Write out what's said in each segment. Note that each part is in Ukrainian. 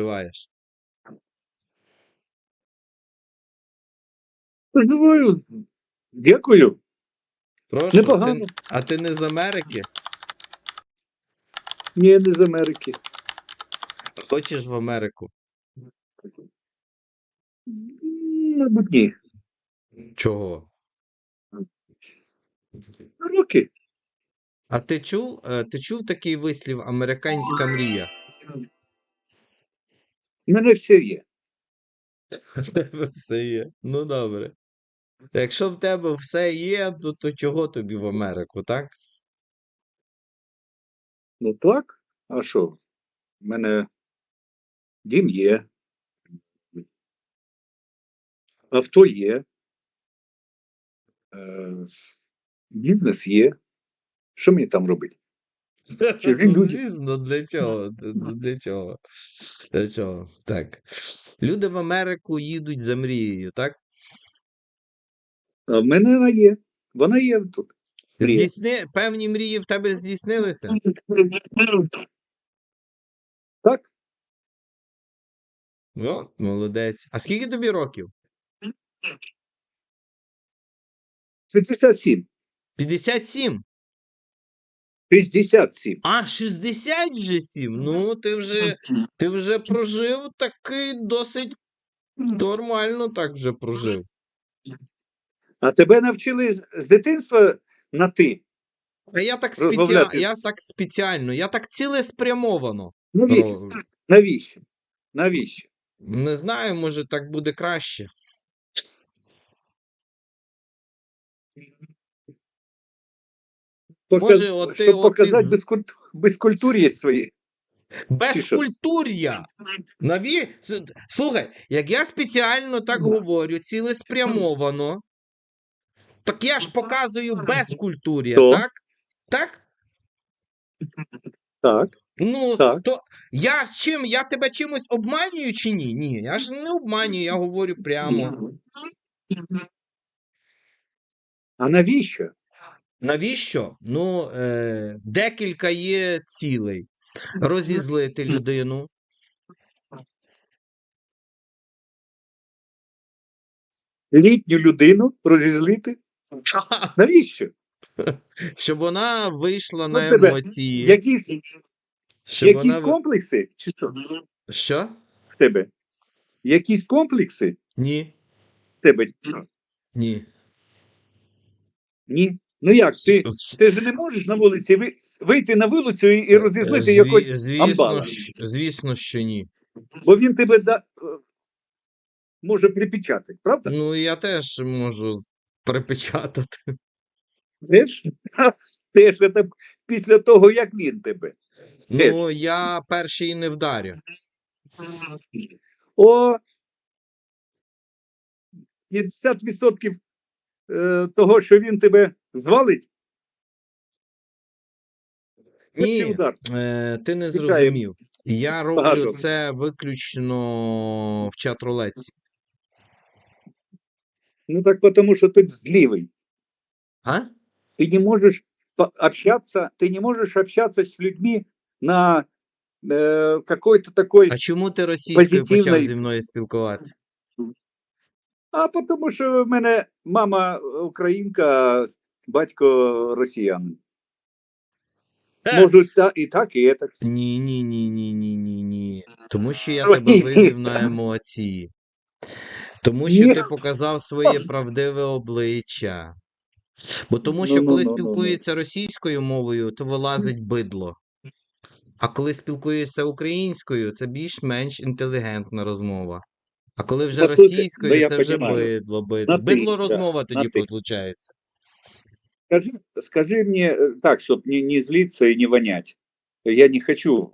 співаєш? Ну, Дякую. Прошу, Непогано. Ти, а ти не з Америки? Ні, не з Америки. Хочеш в Америку? Мабуть, ні. Чого? Роки. А ти чув, е, ти чув такий вислів американська мрія? У мене все є. В тебе все є. Ну добре. Якщо в тебе все є, то, то чого тобі в Америку, так? Ну так. А що? У мене дім є. Авто є. Е, бізнес є. Що мені там робити? Ну, люди. Звісно, для чого? Для чого? Для чого? Так. Люди в Америку їдуть за мрією, так? В мене вона є. Вона є тут. Мрія. Здійсни... Певні мрії в тебе здійснилися? Так? О, молодець. А скільки тобі років? 37. 57. 67. А, 60 вже 7. Ну, ти вже, ти вже прожив такий досить нормально так вже прожив. А тебе навчили з, з дитинства на ти. А я так спеціально, я так спеціально, я так цілеспрямовано. Навіщо? Навіщо? Навіщо? Не знаю, може так буде краще. Показ... Може, от ти- Щоб от показати безкульт... безкультур'я свої. Безкультур'я. Наві... Слухай, як я спеціально так говорю, цілеспрямовано, так я ж показую безкультур'я, То? так? Так? Так. Ну, Так. то я чим, я тебе чимось обманюю чи ні? Ні, я ж не обманюю, я говорю прямо. А навіщо? Навіщо? Ну, е, декілька є цілей. Розізлити людину, Літню людину розізлити? Навіщо? щоб вона вийшла Ну, на тебе емоції. Якісь, Щоб якісь вона... ви- комплекси? Чи що? Що? В тебе? Якісь комплекси Ні. в тебе? чи що? Ні. Ні. Ну як, ти, ти ж не можеш на вулиці вийти на вулицю і, і розізлити Зві- якось звісно, амбала. звісно, що ні. Бо він тебе да, е, може припечатати, правда? Ну, я теж можу припечатати. Теж? Теж це після того, як він тебе. Ну, я перший не вдарю. О 50% е, того, що він тебе звалить, перший Ні, удар. е, ти не Вітаю. зрозумів. Я роблю Багато. це виключно в чат-рулетці. Ну так потому что ты зливый. А? Ты не можешь по- общаться, ты не можешь общаться с людьми на э, какой-то такой... А чому ти російською почав Позитивної- зі мною спілкуватися? А потому що в мене мама українка, батько росіянин. Е! Можуть та, і так, і так. Ні, ні, ні, ні, ні, ні, ні. Тому що я тебе вивів на емоції. Тому що Ні. ти показав своє правдиве обличчя. Бо тому що Ну, ну, коли ну, ну, ну. спілкуєшся російською мовою, то вилазить бидло. А коли спілкуєшся українською, це більш-менш інтелігентна розмова. А коли вже російською, ну, це вже бидло, бидло. Бидло розмова тоді виходить. Скажи, скажи мне э, так, чтобы не, не злиться и не вонять. Я не хочу,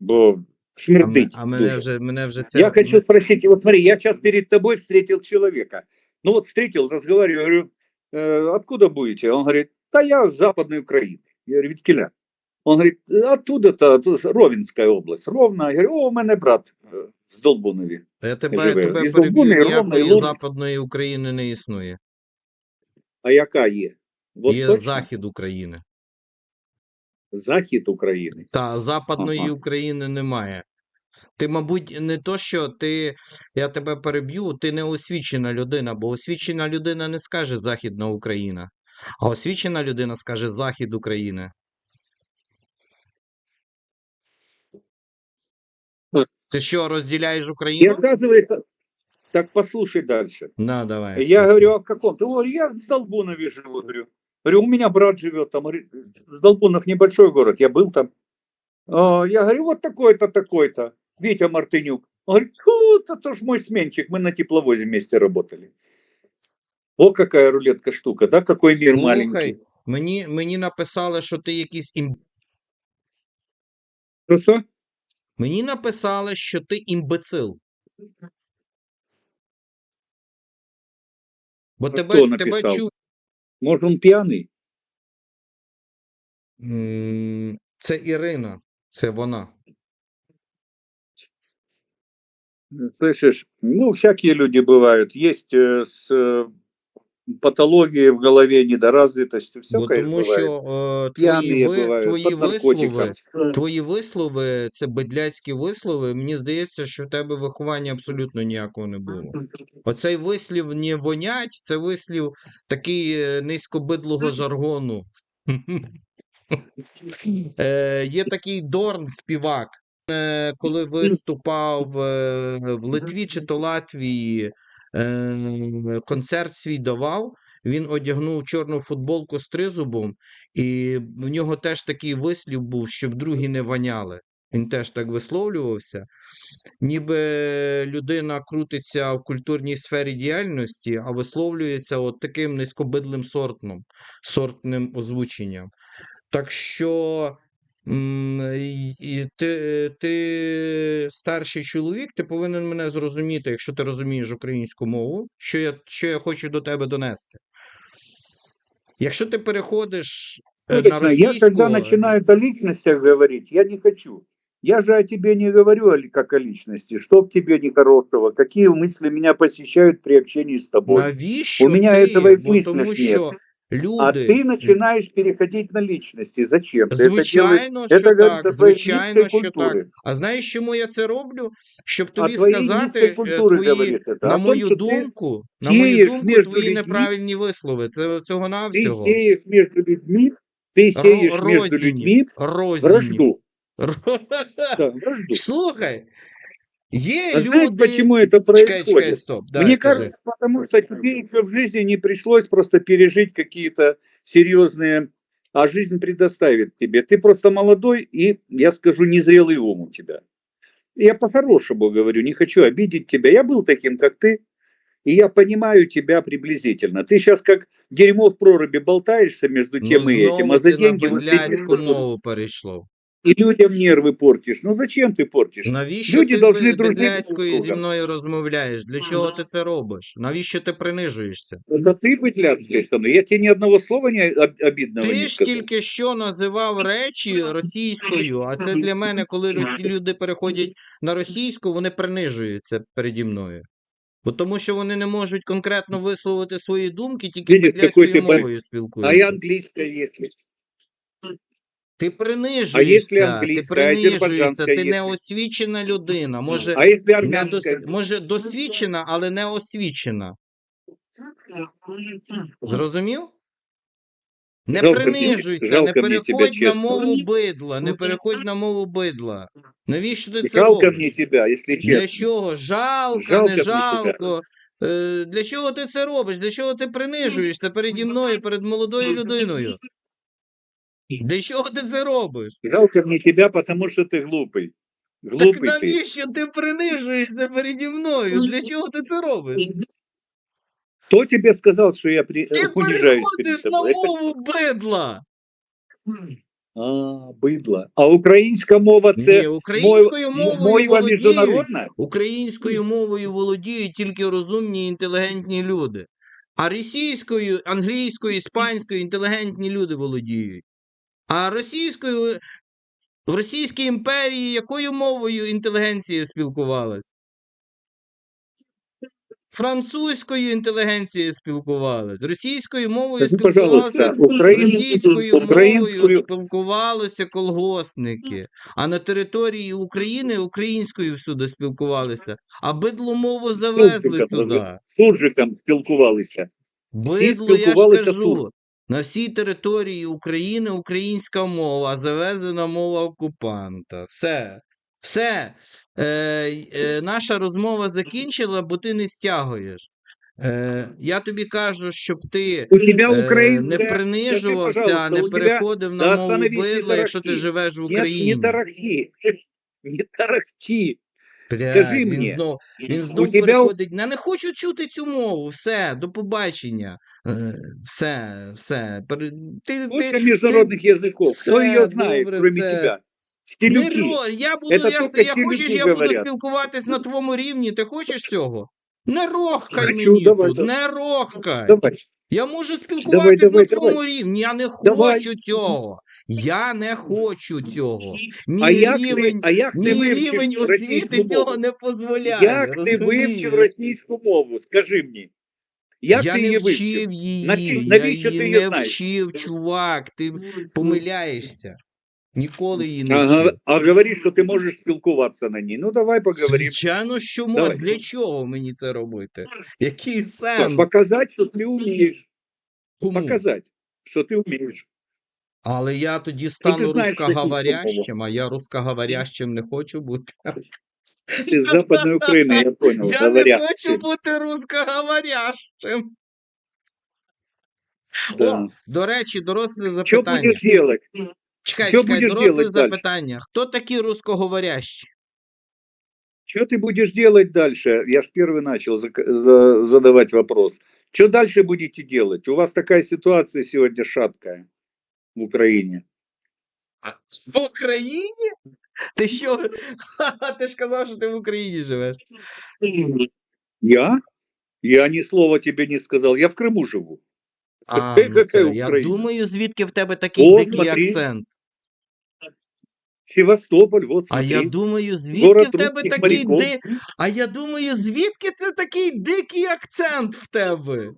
бо А, м- смердить. а мене дуже. вже мене вже це. Я хочу спросить, вот смотри, я сейчас перед тобой встретил человека. Ну вот встретил, разговариваю, говорю, «Э, откуда будете? Он говорит, да я с Западной Украины. Я говорю, Виткеля. Он говорит, оттуда-то, оттуда, Ровенская область. Ровно. Я говорю, о, у мене брат э, з Долбунові. Я тебе, живе. тебе Із переб'ю, Долбуни, Ровно, і ніякої Луцьк. Западної України не існує. А яка є? Є Восточна? захід України. Захід України. Та Западної Ага. України немає. Ти, мабуть, не то, що ти, я тебе переб'ю, ти не освічена людина, бо освічена людина не скаже Західна Україна, а освічена людина скаже Захід України. Ти що, розділяєш Україну? оказывается, так послушай дальше. На, давай. Я говорю, а в каком? Ты говоришь, я в Сдолбунове живу, говорю. Говорю, у меня брат живет там. Говорит, Сдолбунов небольшой город, я был там. А, Я говорю, вот такой-то, такой-то. Витя Мартынюк. Он говорит, «Фу, это ж мой сменщик, мы на тепловозе вместе работали. О, какая рулетка штука, да? Какой мир маленький. Слухай, мені, мені написали, що ти якийсь ім... Что, что? Мені написали, що ти імбецил. Бо А тебе, хто тебе написав? чу... Может, он пьяный? М, Це Ірина, це вона. Слышишь, ну, всякие люди бывают. Есть э, с э, патологией в голове, недоразвитостью. Все, Бо тому бывает. що е, твої, Пьяные ви, бывают, твої под наркотиком. вислови, твої вислови, це бедляцькі вислови. Мені здається, що в тебе виховання абсолютно ніякого не було. Оцей вислів не вонять, це вислів такий е, низькобидлого жаргону. Е, Є такий Дорн співак. Е, Коли виступав е, в Литві чи то Латвії, е, концерт свій давав. Він одягнув чорну футболку з тризубом, і в нього теж такий вислів був, щоб другі не воняли. Він теж так висловлювався. Ніби людина крутиться в культурній сфері діяльності, а висловлюється от таким низькобидлим сортном, сортним озвученням. Так що і, і ти, ти старший чоловік, ти повинен мене зрозуміти, якщо ти розумієш українську мову, що я, що я хочу до тебе донести. Якщо ти переходиш е, на Конечно, я когда російську, начинаю о личностях говорить, я не хочу. Я же о тебе не говорю о ли- как о личности. Что в тебе нехорошего? Какие мысли меня посещают при общении с тобой? навіщо У меня ти? этого и в Бо мыслях тому нет. що люди, А ты начинаешь переходить на личности. Зачем? Ты это делаешь? Звичайно, що это говорит так, о твоей звичайно, низкой що культуре. так. А знаєш, чому я це роблю? Щоб О тобі твоей сказати, низкой е, культуре твої, говорит это. на о том, мою что ты, думку, на мою сієш думку, між твої людьми. неправильні вислови. Це всього ты навсього. сеешь между людьми, ты сеешь между Розні. людьми Рознь. вражду. Ро- Да, вражду. Слухай, є А знаешь, люди. почему это Чекай, происходит? чекай, стоп. Мне Давай, кажи. кажется, потому что тебе еще в жизни не пришлось просто пережить какие-то серьезные, а жизнь предоставит тебе. Ты просто молодой и, я скажу, незрелый ум у тебя. Я по-хорошему говорю, не хочу обидеть тебя. Я был таким, как ты, и я понимаю тебя приблизительно. Ты сейчас как дерьмо в проруби болтаешься между тем ну, и этим, знову а за ти деньги на бедляцьку тут мову перейшло. и людям нервы портишь. Ну зачем ты портишь? Навіщо Люди ти должны бе- дружить бедляцькою друг з зі другом. мною розмовляєш? Для чого ти це робиш? Навіщо ти принижуєшся? Это ты, быдляцкий со мной. Я тебе ни одного слова не об- обидного не Ти ж сказал. тільки що називав речі російською, а це для мене, коли лю- люди переходять на російську, вони принижуються переді мною. Бо тому що вони не можуть конкретно висловити свої думки, тільки Видиш, який бедляцькою ти бо- мовою А я спілкуються. английская если. Ти А принижуєшся, ти принижуєшся, ти якщо? неосвічена людина. Може, А не дос... може досвідчена, але не освічена. Зрозумів? Не Жалко принижуйся, не мені тебе, переходь на мову бидла, не переходь на мову бидла. Навіщо ти це Жалко робиш? мне тебя, если Для чого? Жалко, Жалко не мені тебе. жалко. Е, Для чого ти це робиш? Для чого ти принижуєшся переді мною, перед молодою людиною? Для чого ти це робиш? Жалко мне тебя, потому что ты глупый. Так Глупый ты. навіщо ти принижуєшся переді мною? Для чого ти це робиш? Кто тебе сказал, что я при... Ти э, унижаюсь перед переходиш на тобой? Это- мову бидла. А, быдло. А українська мова Ні, це українською мов- мовою мова володіють. міжнародна? Українською мовою володіють тільки розумні і інтелігентні люди. А російською, англійською, іспанською інтелігентні люди володіють. А російською в Російській імперії якою мовою інтелігенція спілкувалась? французькою інтелігенцією спілкувалися, російською мовою спілкувалися, російською мовою спілкувалися колгоспники, а на території України українською всюди спілкувалися, а бидлу мову завезли суржиком, сюди. розумі- спілкувалися. Бидло, я ж кажу. На всій території України українська мова, завезена мова окупанта. Все. Все. Е, е, наша розмова закінчила, бо ти не стягуєш. Е, я тобі кажу, щоб ти У е, не принижувався, не переходив на мову бидла, якщо ти живеш в Україні. не тарахти. Не тарахти. Блядь, Скажи він мені, знов, він у знов тебя- переходить. Я не хочу чути цю мову. Все, до побачення. Е, Все, все. Пере- Ти, Сколько ти, международных языков? Кто Все, ее знает, добре, кроме все. тебя? Не Стилюки. ро... Я буду, Это я, только я стилюки хочеш, я буду говорят. спілкуватись на твоєму рівні. Ти хочеш цього? Не рохкай Хочу, мені давай, тут, давай. не рохкай. Давай. Я можу спілкуватись давай, на твоєму рівні. Я не Давай. хочу цього. Я не хочу цього. Мій А як ти, рівень, а як мій вивчив рівень освіти цього мову? не дозволяє. Як ти вивчив російську мову? Скажи мені. Як я ти не її вчив вивчив? її, я навіщо її ти її не знаєш? вчив, чувак. Ти помиляєшся. Ніколи її не вчив. а говориш, що ти можеш спілкуватися на ній. Ну давай поговоримо. Звичайно, що мо- Давай. для чого мені це робити? Який сенс? Показати, що ти вмієш. Показати, що ти вмієш. Але я тоді стану знаєш русскоговорящим, а я русскоговорящим не хочу бути. Ти з Западної України, я понял. Я не хочу бути русскоговорящим. Да. О, до речі, доросле Що запитання. будеш делать? Чекай, що чекай, будеш доросле делать дальше? запитання. Хто такі русскоговорящі? Что ты будешь делать дальше? Я ж первый начал зак- за- задавать вопрос. Что дальше будете делать? У вас такая ситуация сегодня шаткая в Украине. В Україні? Ти що? Ха-ха, Ти ж казав, що ти в Україні живеш. Я? Я ни слова тебе не сказал. Я в Крыму живу. А, ну це, я думаю, звідки в тебе такий О, дикий смотри. акцент. Севастополь, вот А я думаю, звідки Город в тебе русских такий моряков. ди... А я думаю, звідки це такий дикий акцент в тебе?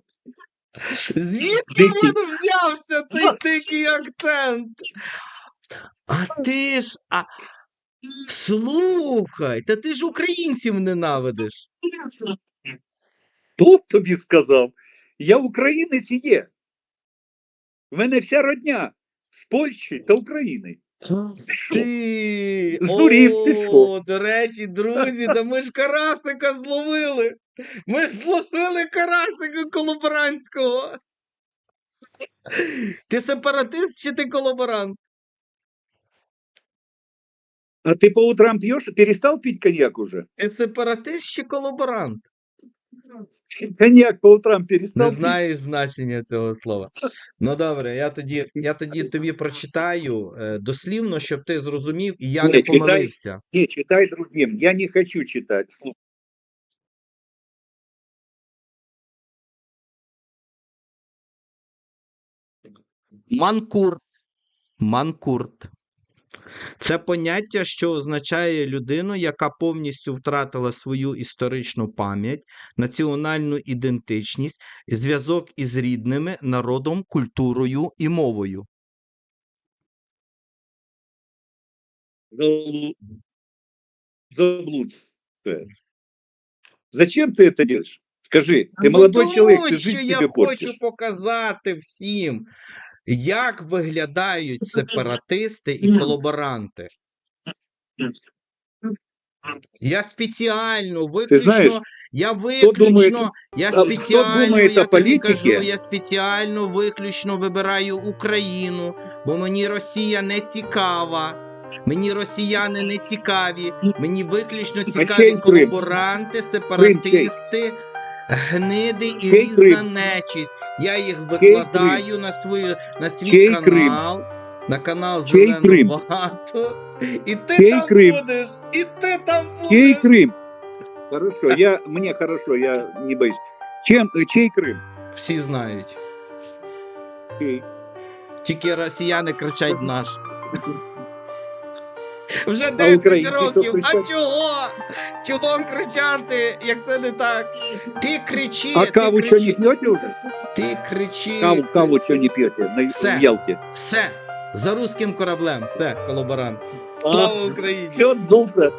Звідки в Дикий. мене взявся цей дикий акцент? А ти ж. А... Слухай, та ти ж українців ненавидиш. Хто тобі сказав? Я українець і є. В мене вся родня з Польщі та України. Ти. Здурів, ти що? О, до речі, друзі, да ми ж карасика зловили. Ми ж зловили карасика колаборантського. Ти сепаратист чи ти колаборант? А ти по утрам п'єш? Перестав пити коньяк уже? Ти сепаратист чи колаборант? Коньяк по утрам перестав пити? знаєш значення цього слова. Ну добре, я тоді, я тоді тобі прочитаю е, дослівно, щоб ти зрозумів, і я Ні, не читай. помилився. Не, читай другим. Я не хочу читать. Слушай, Манкурт. Манкурт. Це поняття, що означає людину, яка повністю втратила свою історичну пам'ять, національну ідентичність, зв'язок із рідними, народом, культурою і мовою. заблу- заблудствуешь. Зачем ты это делаешь? Скажи, ты Ну, молодой тому человек, ты що жизнь я себе хочу портишь. показати всім, як виглядають сепаратисти і колаборанти. Я спеціально, виключно, знаєш, я думає- виключно, я спеціально, я тобі кажу, я спеціально, виключно вибираю Україну, бо мені Росія не цікава. Мені росіяни не цікаві, мені виключно цікаві колаборанти, сепаратисти, гниди і Чий різна Крим? нечість. Я їх Крим? викладаю на свою на свій Чий Крим? канал, на канал Чий Крим? Зеленувато. І ти Чий там Крим? будеш, і ти там Чей будеш. Крым? Хорошо, я, мне хорошо, я не боюсь. Чем, э, чей Крым? Всі знають. Чей? Тільки росіяни кричать наш. Вже А 10 років. А чого? Чого кричати, як це не так? Ти кричи, А ти каву що не п'єте вже? ти кричи. Каву, каву що не п'єте на Все. в Ялте? Все. За руським кораблем. Все, колаборант. А, Слава Україні! Все сдулся.